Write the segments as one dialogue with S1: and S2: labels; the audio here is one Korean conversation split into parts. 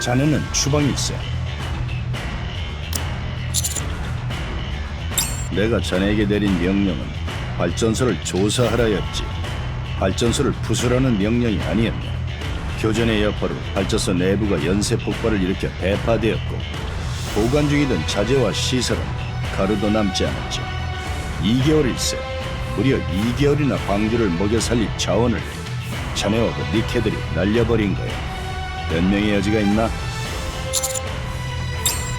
S1: 자네는 주방에 있어. 내가 자네에게 내린 명령은 발전소를 조사하라였지. 발전소를 부수라는 명령이 아니었네. 교전의 여파로 발전소 내부가 연쇄 폭발을 일으켜 대파되었고 보관 중이던 자재와 시설은 가루도 남지 않았죠. 2개월일세 무려 2개월이나 광주를 먹여 살릴 자원을 자네와 그 니케들이 날려버린 거야. 변명의 여지가 있나?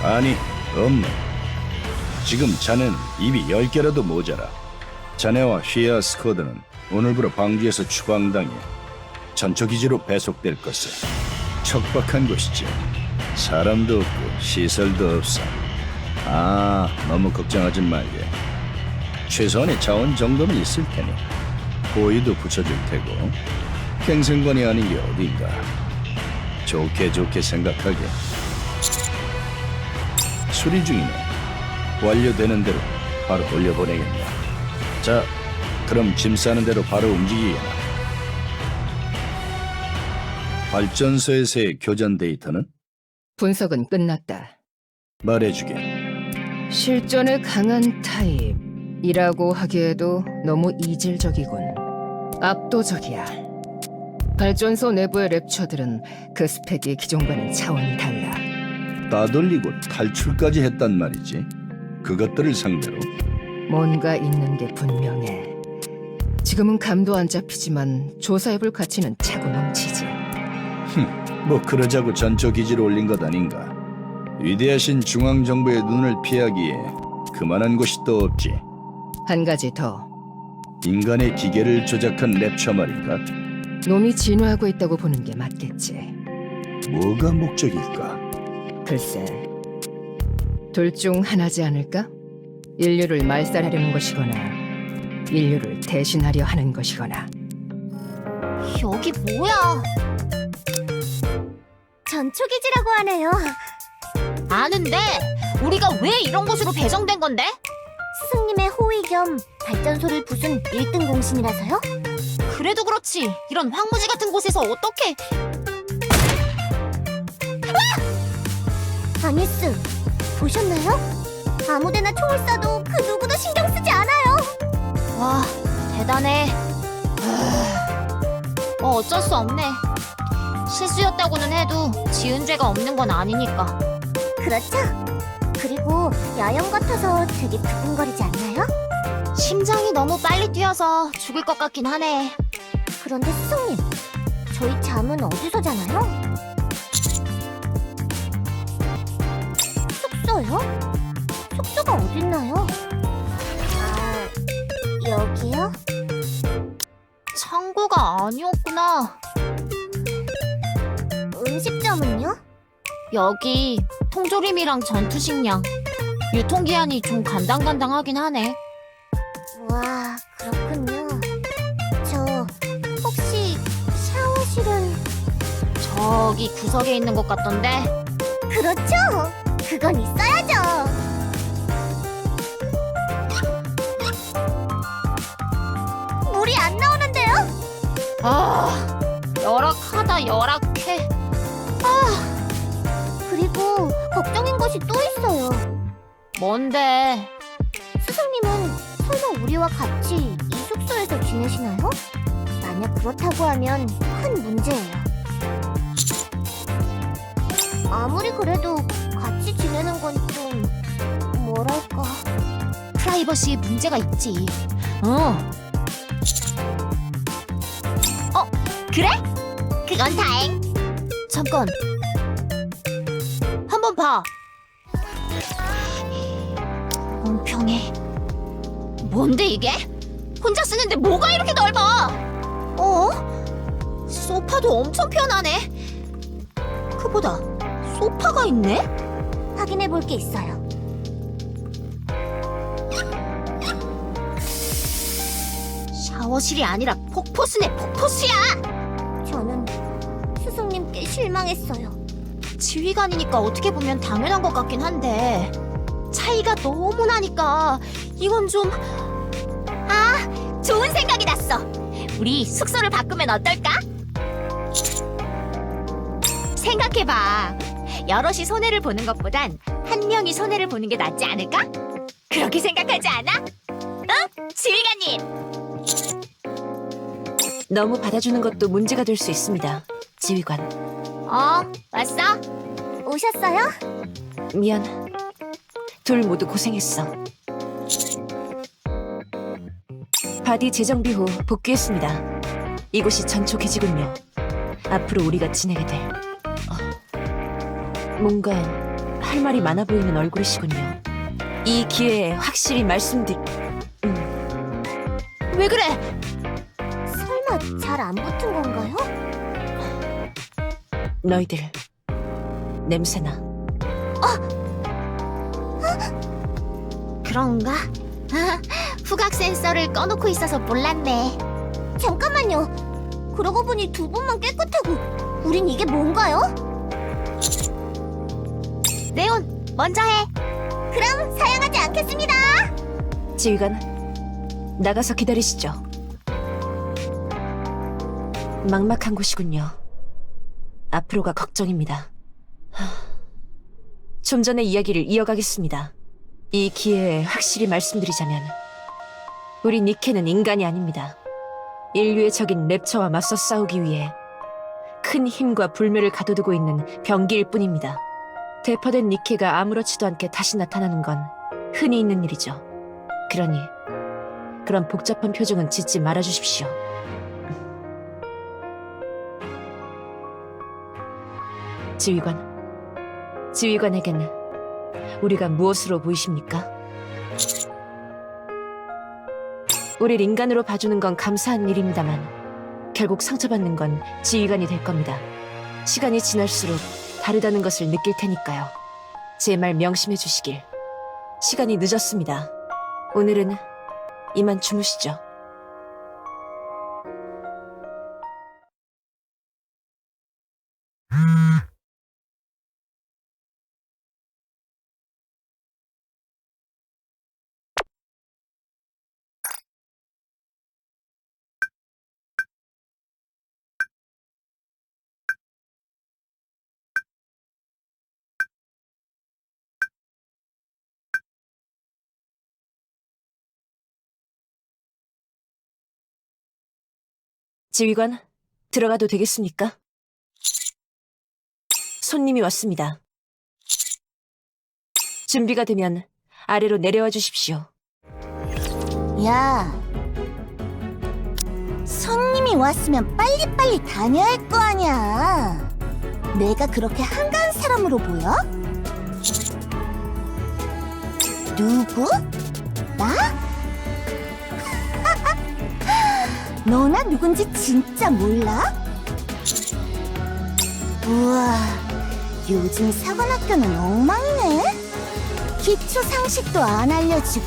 S1: 아니, 없네. 지금 자네는 입이 열 개라도 모자라. 자네와 휘아 스쿼드는 오늘부로 방주에서 추방당해 전초기지로 배속될 것을. 척박한 곳이죠. 사람도 없고 시설도 없어. 아, 너무 걱정하지 말게. 최소한의 자원 정도는 있을 테니 호의도 붙여줄 테고 갱생관이 아닌 게 어딘가. 좋게 좋게 생각하게. 수리 중이네. 완료되는 대로 바로 돌려보내겠네. 자, 그럼 짐 싸는 대로 바로 움직이게나. 발전소에서의 교전 데이터는
S2: 분석은 끝났다.
S1: 말해주게.
S2: 실전에 강한 타입이라고 하기에도 너무 이질적이군. 압도적이야. 발전소 내부의 랩처들은 그 스펙이 기존과는 차원이 달라.
S1: 따돌리고 탈출까지 했단 말이지. 그것들을 상대로
S2: 뭔가 있는 게 분명해. 지금은 감도 안 잡히지만 조사해볼 가치는 차고 넘치지.
S1: 뭐 그러자고 전초 기지로 올린 것 아닌가. 위대하신 중앙 정부의 눈을 피하기에 그만한 곳이 또 없지.
S2: 한 가지 더.
S1: 인간의 기계를 조작한 랩처 말인가?
S2: 놈이 진화하고 있다고 보는 게 맞겠지.
S1: 뭐가 목적일까?
S2: 글쎄, 둘 중 하나지 않을까? 인류를 말살하려는 것이거나 인류를 대신하려 하는 것이거나
S3: 여기 뭐야? 전초기지라고 하네요. 아는데 우리가 왜 이런 곳으로 배정된 건데? 스승님의 호의 겸 발전소를 부순 1등 공신이라서요? 그래도 그렇지 이런 황무지 같은 곳에서 어떻게 아니스 보셨나요? 아무데나 총을 쏴도 그 누구도 신경 쓰지 않아요. 와 대단해. 어, 어쩔 수 없네. 실수였다고는 해도 지은 죄가 없는 건 아니니까. 그렇죠. 그리고 야영 같아서 되게 두근거리지 않나요? 심장이 너무 빨리 뛰어서 죽을 것 같긴 하네. 그런데 스승님, 저희 잠은 어디서 자나요? 숙소요? 숙소가 어딨나요? 아, 여기요? 창고가 아니었구나. 음식점은요? 여기 통조림이랑 전투식량. 유통기한이 좀 간당간당하긴 하네. 와, 그렇 저기 구석에 있는 것 같던데. 그렇죠. 그건 있어야죠. 물이 안 나오는데요? 아, 열악하다 열악해. 아, 그리고 걱정인 것이 또 있어요. 뭔데? 스승님은 설마 우리와 같이 이 숙소에서 지내시나요? 만약 그렇다고 하면 큰 문제예요. 아무리 그래도 같이 지내는 건 좀 뭐랄까 프라이버시에 문제가 있지. 어. 어, 그래? 그건 다행. 잠깐. 한번 봐. 온평해. 뭔데 이게? 혼자 쓰는데 뭐가 이렇게 넓어? 어? 소파도 엄청 편하네. 그보다 소파가 있네? 확인해 볼 게 있어요. 샤워실이 아니라 폭포수네 폭포수야! 저는 스승님께 실망했어요. 지휘관이니까 어떻게 보면 당연한 것 같긴 한데 차이가 너무 나니까 이건 좀... 아, 좋은 생각이 났어. 우리 숙소를 바꾸면 어떨까? 생각해봐. 여럿이 손해를 보는 것보단 한 명이 손해를 보는 게 낫지 않을까? 그렇게 생각하지 않아? 응? 지휘관님!
S4: 너무 받아주는 것도 문제가 될 수 있습니다. 지휘관,
S3: 어, 왔어? 오셨어요?
S4: 미안. 둘 모두 고생했어. 바디 재정비 후 복귀했습니다. 이곳이 전초 기지군요. 앞으로 우리가 지내게 될. 어, 뭔가 할 말이 많아 보이는 얼굴이시군요. 이 기회에 확실히 말씀드리. 음,
S3: 왜 그래? 설마 잘 안 붙은 건가요?
S4: 너희들 냄새나.
S3: 그런가? 후각 센서를 꺼놓고 있어서 몰랐네. 잠깐만요. 그러고 보니 두 분만 깨끗하고 우린 이게 뭔가요? 네온, 먼저 해. 그럼 사양하지 않겠습니다.
S4: 지휘관, 나가서 기다리시죠. 막막한 곳이군요. 앞으로가 걱정입니다. 하, 좀 전의 이야기를 이어가겠습니다. 이 기회에 확실히 말씀드리자면, 우리 니케는 인간이 아닙니다. 인류의 적인 랩처와 맞서 싸우기 위해 큰 힘과 불멸을 가둬두고 있는 병기일 뿐입니다. 대파된 니케가 아무렇지도 않게 다시 나타나는 건 흔히 있는 일이죠. 그러니 그런 복잡한 표정은 짓지 말아주십시오. 지휘관, 지휘관에겐 우리가 무엇으로 보이십니까? 우릴 인간으로 봐주는 건 감사한 일입니다만 결국 상처받는 건 지휘관이 될 겁니다. 시간이 지날수록 다르다는 것을 느낄 테니까요. 제 말 명심해 주시길. 시간이 늦었습니다. 오늘은 이만 주무시죠. 지휘관, 들어가도 되겠습니까? 손님이 왔습니다. 준비가 되면 아래로 내려와 주십시오.
S5: 야, 손님이 왔으면 빨리빨리 다녀야 할 거 아니야. 내가 그렇게 한가한 사람으로 보여? 누구? 나? 너나 누군지 진짜 몰라? 우와, 요즘 사관학교는 엉망이네. 기초 상식도 안 알려지고.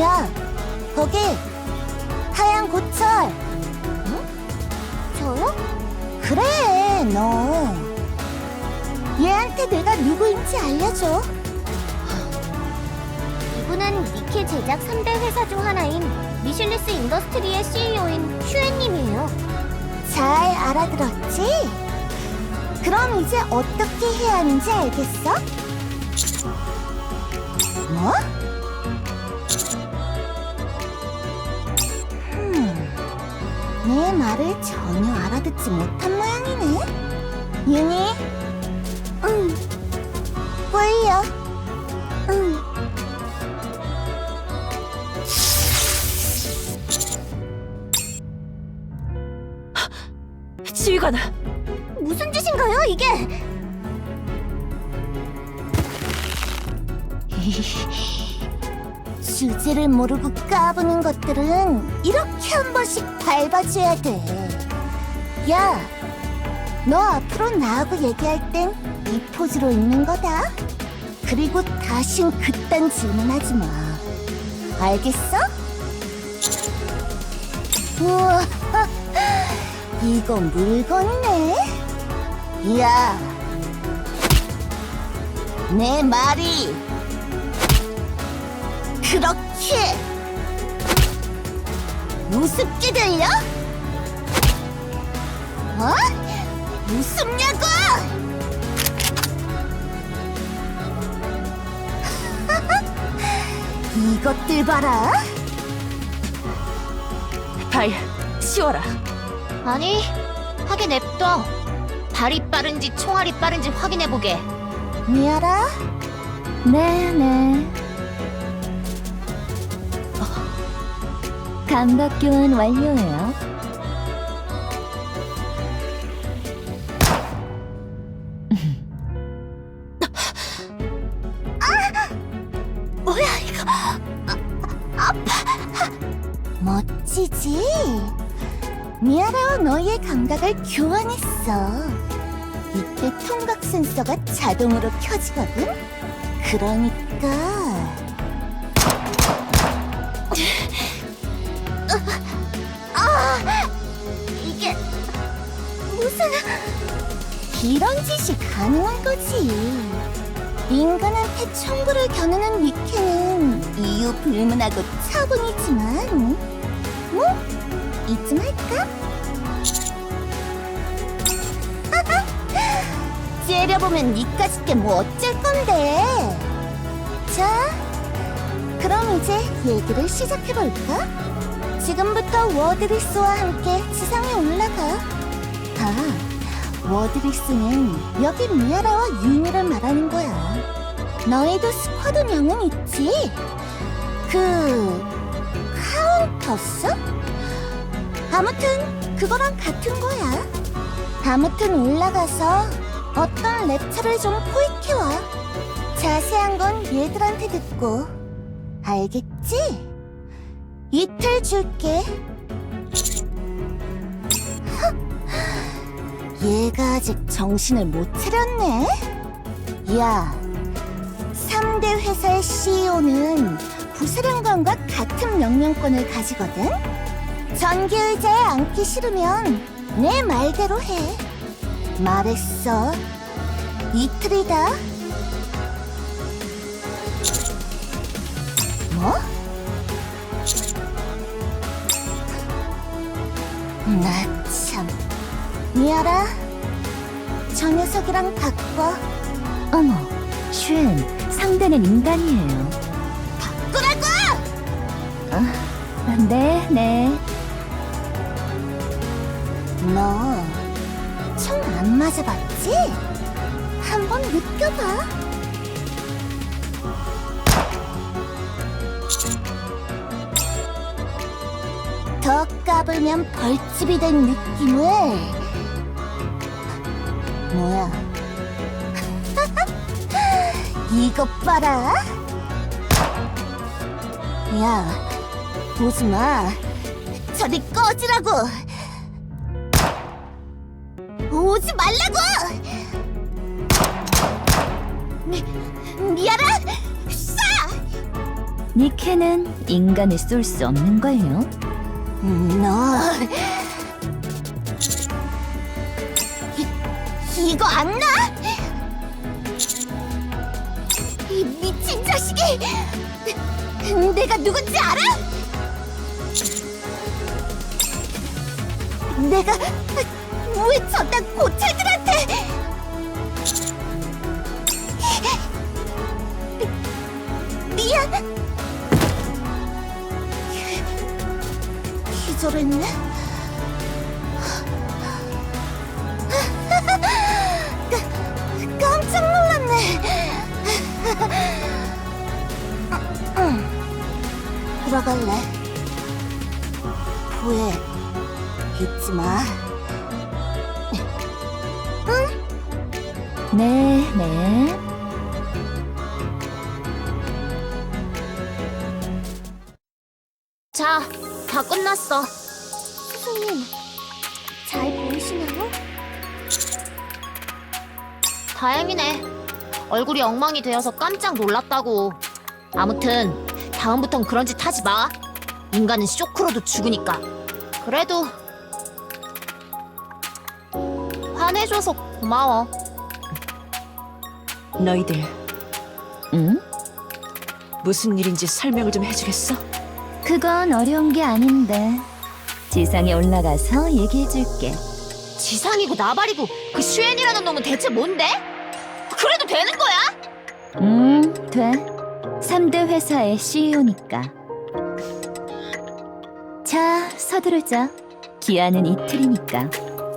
S5: 야, 거기 하얀 고철.
S3: 저요?
S5: 그래, 너. 얘한테 내가 누구인지 알려줘.
S3: 이분은 니케 제작 3대 회사 중 하나인 미실리스 인더스트리의 CEO인 슈엔님이에요.
S5: 잘 알아들었지? 그럼 이제 어떻게 해야 하는지 알겠어? 뭐? 음, 내 말을 전혀 알아듣지 못한 모양이네. 윤희? 응. 꼴려. 응.
S4: 지휘관,
S5: 무슨 짓인가요, 이게? 주제를 모르고 까부는 것들은 이렇게 한 번씩 밟아줘야 돼. 야, 너 앞으로 나하고 얘기할 땐 이 포즈로 있는 거다. 그리고 다신 그딴 질문하지 마. 알겠어? 우와, 이거 물건이네. 야, 내 말이 그렇게 우습게 들려? 어? 무섭냐고! 이것들 봐라.
S4: 발, 치워라.
S3: 아니, 하게 냅둬. 발이 빠른지 총알이 빠른지 확인해보게.
S5: 미아라. 네네. 감각 교환 완료예요. 너희의 감각을 교환했어. 이때 통각 센서가 자동으로 켜지거든. 그러니까 아 이게 무슨 이런 짓이 가능한 거지 인간한테 청구를 겨누는 위케는 이유 불문하고 차분이지만 뭐 잊지 말까? 째려보면 니까 짓 게 뭐 어쩔 건데 자 그럼 이제 얘기를 시작해볼까? 지금부터 워드리스와 함께 지상에 올라가 아 워드리스는 여기 미아라와 유미를 말하는 거야 너희도 스쿼드 명은 있지? 그... 카운터스? 아무튼 그거랑 같은 거야 아무튼 올라가서 어떤 랩처를 좀 포획해와. 자세한 건 얘들한테 듣고. 알겠지? 이틀 줄게. 헉, 얘가 아직 정신을 못 차렸네. 야, 3대 회사의 CEO는 부사령관과 같은 명령권을 가지거든? 전기 의자에 앉기 싫으면 내 말대로 해. 말했어. 이틀이다. 뭐? 나 참. 미아라. 저 녀석이랑 바꿔. 어머, 쉔, 상대는 인간이에요. 바꾸라고! 아, 네, 네. 너총 안 맞아봤지? 한번 느껴봐. 더 까불면 벌집이 된 느낌을. 뭐야? 이것 봐라. 야, 보지 마. 저리 꺼지라고. 오지 말라고! 미, 미아라! 쏴!
S6: 니케는 인간을 쏠 수 없는 걸요.
S5: 너... 이, 이거 안 나? 이 미친 자식이! 내가 누군지 알아? 내가 왜 저딴 고철들한테. 미안. 기절했네. 깜- 깜짝 놀랐네. 들어갈래? 후회 잊지 마
S6: 네, 네.
S3: 자, 다 끝났어.
S5: 스승님 잘 보이시나요?
S3: 다행이네. 얼굴이 엉망이 되어서 깜짝 놀랐다고. 아무튼 다음부턴 그런 짓 하지 마. 인간은 쇼크로도 죽으니까. 그래도 화내줘서 고마워.
S4: 너희들
S6: 응?
S4: 무슨 일인지 설명을 좀 해주겠어?
S6: 그건 어려운 게 아닌데. 지상에 올라가서 얘기해줄게.
S3: 지상이고 나발이고 그 슈엔이라는 놈은 대체 뭔데? 그래도 되는 거야?
S6: 음, 돼. 3대 회사의 CEO니까. 자, 서두르자. 기한은 이틀이니까.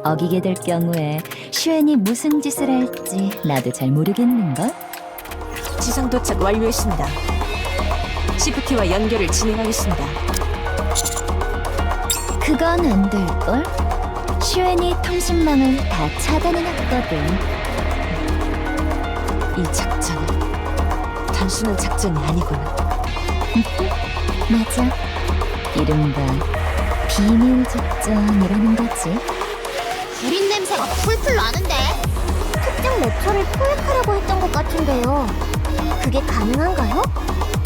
S6: 어기게 될 경우에 슈엔이 무슨 짓을 할지 나도 잘 모르겠는걸?
S4: 지상 도착 완료했습니다. 시프티와 연결을 진행하겠습니다.
S6: 그건 안 될걸? 슈엔이 통신망을 다 차단해놨거든.
S4: 이 작전은 단순한 작전이 아니군.
S6: 맞아. 이른바 비밀 작전이라는 거지.
S3: 불인 냄새가 풀풀 나는데.
S5: 특정 랩처를 포획하려고 했던 것 같은데요. 그게 가능한가요?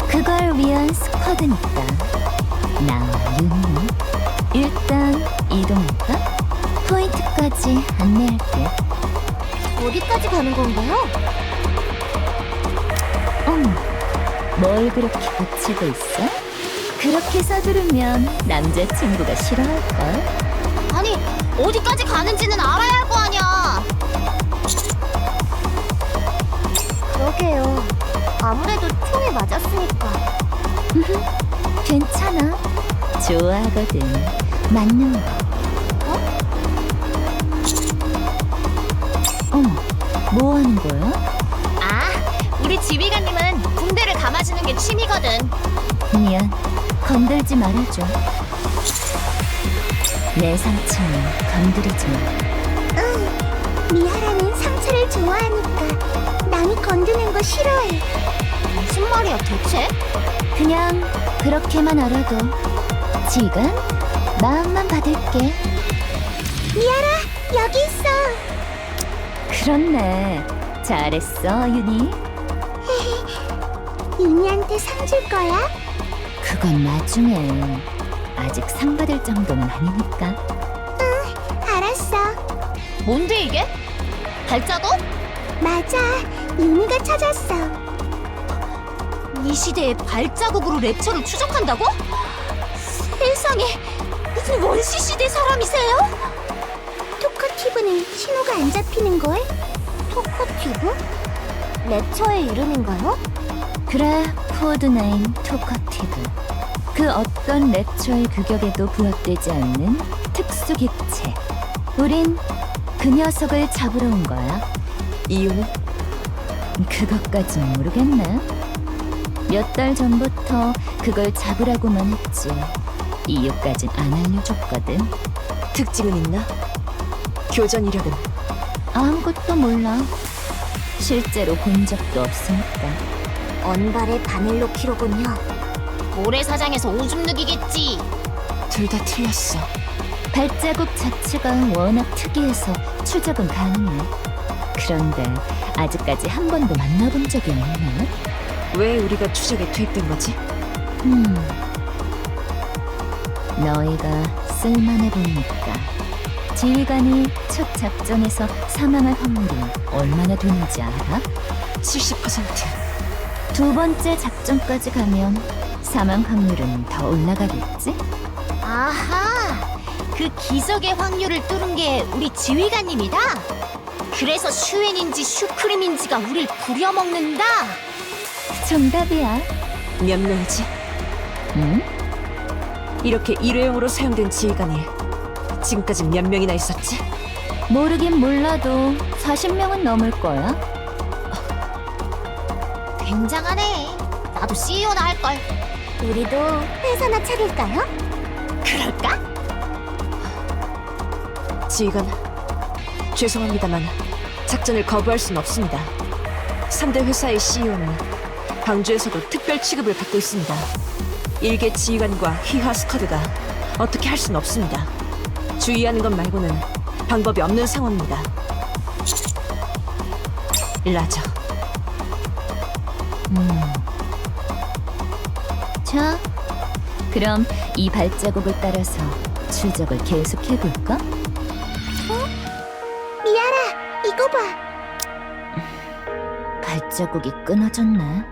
S6: 그걸 위한 스쿼드니까. 나와 윤희. 일단 이동할까? 포인트까지 안내할게.
S5: 어디까지 가는 건가요?
S6: 어머, 뭘 그렇게 고치고 있어? 그렇게 서두르면 남자친구가 싫어할걸?
S3: 아니, 어디까지 가는지는 알아야 할 거 아니야.
S5: 그러게요. 아무래도 총에 맞았으니까.
S6: 괜찮아. 좋아하거든. 맞는 거. 어? 어머, 뭐 하는 거야?
S3: 아, 우리 지휘관님은 붕대를 감아주는 게 취미거든.
S6: 미안. 건들지 말아줘. 내 상처는 건드리지 마.
S5: 미하라는 상처를 좋아하니까 남이 건드는 거 싫어해.
S3: 무슨 말이야, 대체?
S6: 그냥 그렇게만 알아도 지금 마음만 받을게.
S5: 미하라, 여기 있어.
S6: 그렇네. 잘했어, 윤희.
S5: 윤희한테 상 줄 거야?
S6: 그건 나중에. 아직 상 받을 정도는 아니니까.
S5: 알았어.
S3: 뭔데 이게? 발자국?
S5: 맞아. 윤희가 찾았어.
S3: 이 시대에 발자국으로 랩처를 추적한다고? 세상에, 무슨 원시 시대 사람이세요?
S5: 토커티브는 신호가 안 잡히는 걸? 토커티브? 랩처의 이름인가요?
S6: 그래, 코드네임 토커티브. 그 어떤 랩처의 규격에도 부합되지 않는 특수 객체. 우린 그 녀석을 잡으러 온 거야.
S4: 이유는
S6: 그것까진 모르겠네. 몇 달 전부터 그걸 잡으라고만 했지. 이유까진 안 알려줬거든.
S4: 특징은 있나? 교전 이력은
S6: 아무것도 몰라. 실제로 본 적도 없으니까.
S5: 언발의 바늘로 키로군요.
S3: 모래사장에서 오줌 누기겠지.
S4: 둘 다 틀렸어.
S6: 발자국 자체가 워낙 특이해서 추적은 가능해. 그런데 아직까지 한 번도 만나본 적이 없네.
S4: 왜 우리가 추적에 투입된 거지?
S6: 음. 너희가 쓸만해 보이니까. 지휘관이 첫 작전에서 사망할 확률이 얼마나 되는지 알아?
S4: 70%.
S6: 두 번째 작전까지 가면 사망 확률은 더 올라가겠지?
S3: 아하, 그 기적의 확률을 뚫은 게 우리 지휘관님이다. 그래서 슈엔인지 슈크림인지가 우릴 부려먹는다.
S6: 정답이야.
S4: 몇 명이지?
S6: 응?
S4: 이렇게 일회용으로 사용된 지휘관이 지금까지 몇 명이나 있었지?
S6: 모르긴 몰라도 40명은 넘을 거야.
S3: 굉장하네. 나도 CEO나 할 걸.
S5: 우리도 회사나 차릴까요?
S3: 그럴까?
S4: 지휘관, 죄송합니다만 작전을 거부할 수는 없습니다. 3대 회사의 CEO는 광주에서도 특별 취급을 받고 있습니다. 일개 지휘관과 휘하 스쿼드가 어떻게 할 수는 없습니다. 주의하는 것 말고는 방법이 없는 상황입니다. 라저,
S6: 그럼 이 발자국을 따라서 추적을 계속해 볼까?
S5: 미아라, 이거 봐.
S6: 발자국이 끊어졌네.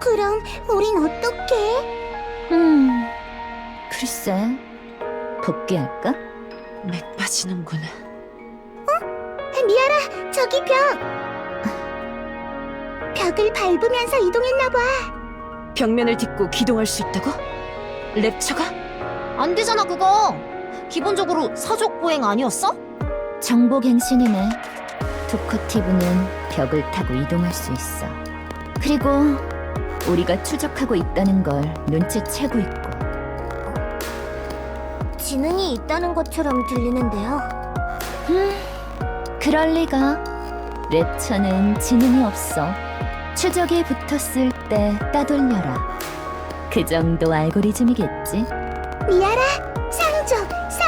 S5: 그럼 우린 어떡해?
S6: 음, 글쎄, 복귀할까?
S4: 맥 빠지는구나.
S5: 미아라, 저기 벽. 벽을 밟으면서 이동했나 봐.
S4: 벽면을 딛고 기동할 수 있다고? 랩처가?
S3: 안 되잖아 그거. 기본적으로 사족 보행 아니었어?
S6: 정보갱신이네. 토커티브는 벽을 타고 이동할 수 있어. 그리고 우리가 추적하고 있다는 걸 눈치채고 있고.
S5: 지능이 있다는 것처럼 들리는데요.
S6: 그럴 리가. 랩처는 지능이 없어. 추적이 붙었을 때 따돌려라. 그 정도 알고리즘이겠지.
S5: 미아라, 상조, 상.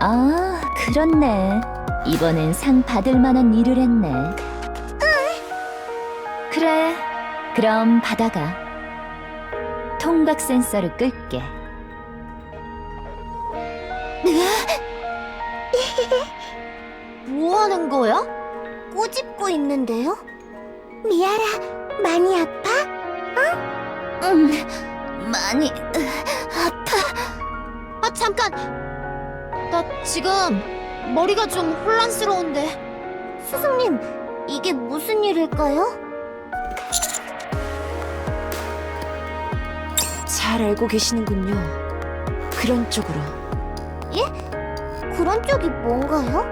S6: 아, 그렇네. 이번엔 상 받을 만한 일을 했네. 그래, 그럼 받아가. 통각 센서를 끌게.
S3: 뭐 하는 거야?
S5: 꼬집고 있는데요. 미아라, 많이 아파?
S6: 음, 많이
S3: 아 잠깐. 나 지금 머리가 좀 혼란스러운데.
S5: 스승님, 이게 무슨 일일까요?
S4: 잘 알고 계시는군요. 그런 쪽으로.
S5: 그런 쪽이 뭔가요?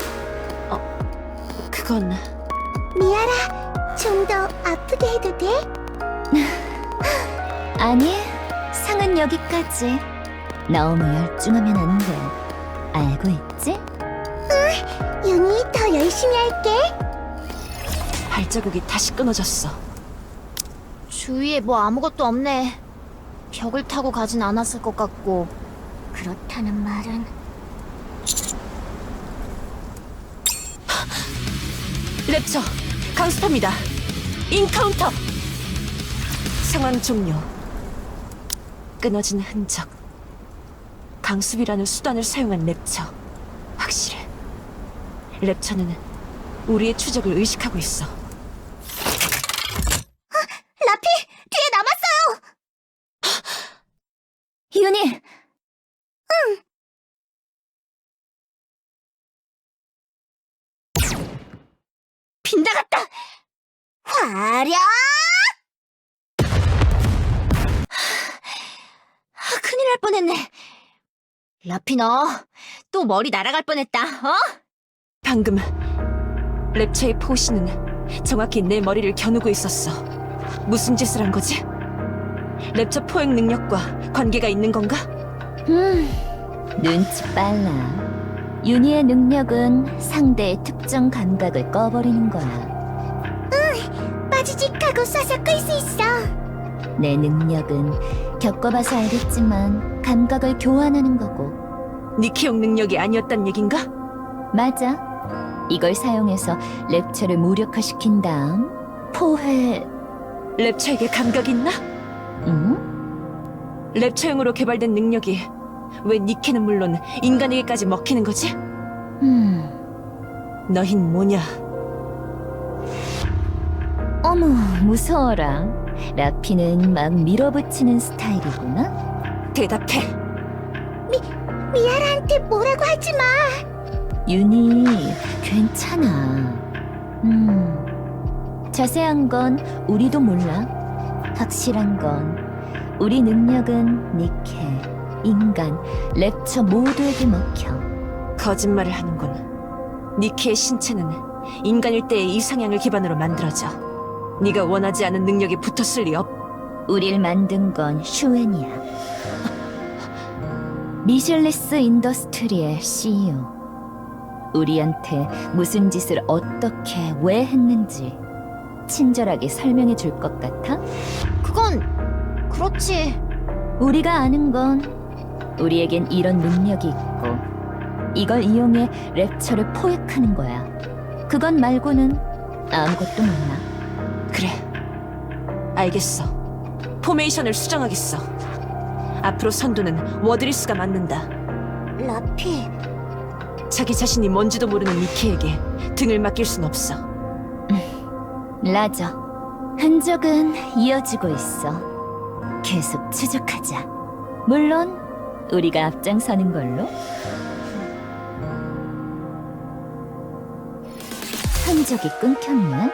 S4: 그건
S5: 미아라, 좀 더 아프게 해도 돼?
S6: 아니, 상은 여기까지. 너무 열중하면 안 돼. 알고 있지?
S5: 윤이 더 열심히 할게.
S4: 발자국이 다시 끊어졌어.
S3: 주위에 뭐 아무것도 없네. 벽을 타고 가진 않았을 것 같고.
S5: 그렇다는 말은
S4: 랩처, 강스파입니다. 인카운터! 상황 종료. 끊어진 흔적. 강습이라는 수단을 사용한 랩처. 확실해. 랩처는 우리의 추적을 의식하고 있어.
S5: 라피 뒤에 남았어요.
S6: 윤희!
S3: 빗나갔다!
S5: 화려.
S3: 아, 큰일 날 뻔했네. 라피 너, 또 머리 날아갈 뻔했다, 어?
S4: 방금 랩처의 포시는 정확히 내 머리를 겨누고 있었어. 무슨 짓을 한 거지? 랩처 포획 능력과 관계가 있는 건가?
S6: 음, 눈치 빨라. 윤희의 능력은 상대의 특정 감각을 꺼버리는 거야.
S5: 빠지직하고 쏴서 끌 수 있어.
S6: 내 능력은 겪어봐서 알겠지만 감각을 교환하는 거고.
S4: 니키용 능력이 아니었단 얘긴가?
S6: 맞아. 이걸 사용해서 랩처를 무력화시킨 다음 포회...
S4: 랩처에게 감각이 있나?
S6: 응?
S4: 랩처용으로 개발된 능력이 왜 니케는 물론 인간에게까지 먹히는 거지?
S6: 음...
S4: 너흰 뭐냐?
S6: 어머, 무서워라. 라피는 막 밀어붙이는 스타일이구나.
S4: 대답해.
S5: 미아라한테 뭐라고 하지 마.
S6: 윤희, 괜찮아. 음, 자세한 건 우리도 몰라. 확실한 건 우리 능력은 니케, 인간, 랩처 모두에게 먹혀.
S4: 거짓말을 하는군. 니케의 신체는 인간일 때의 이상향을 기반으로 만들어져. 네가 원하지 않은 능력이 붙었을 리 없.
S6: 우릴 만든 건 슈웬이야. 미실리스 인더스트리의 CEO. 우리한테 무슨 짓을 어떻게 왜 했는지 친절하게 설명해 줄 것 같아?
S3: 그건, 그렇지.
S6: 우리가 아는 건 우리에겐 이런 능력이 있고 이걸 이용해 랩처를 포획하는 거야. 그건 말고는 아무것도 몰라.
S4: 알겠어. 포메이션을 수정하겠어. 앞으로 선두는 워드리스가 맡는다.
S5: 라피,
S4: 자기 자신이 뭔지도 모르는 니케에게 등을 맡길 순 없어.
S6: 라저. 흔적은 이어지고 있어. 계속 추적하자. 물론 우리가 앞장서는 걸로. 추적이 끊겼네.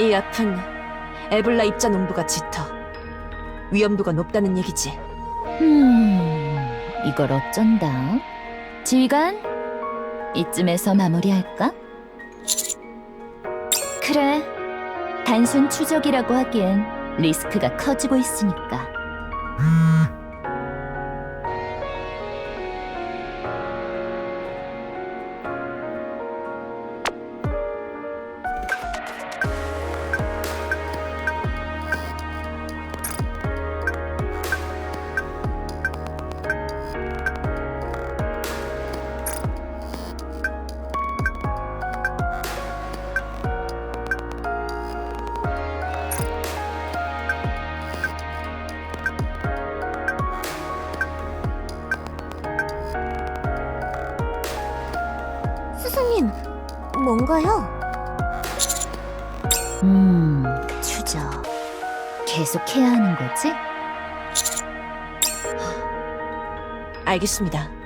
S4: 이 앞은 에볼라 입자 농도가 짙어 위험도가 높다는 얘기지.
S6: 음, 이걸 어쩐다. 지휘관, 이쯤에서 마무리할까? 그래, 단순 추적이라고 하기엔 리스크가 커지고 있으니까.
S4: 알겠습니다.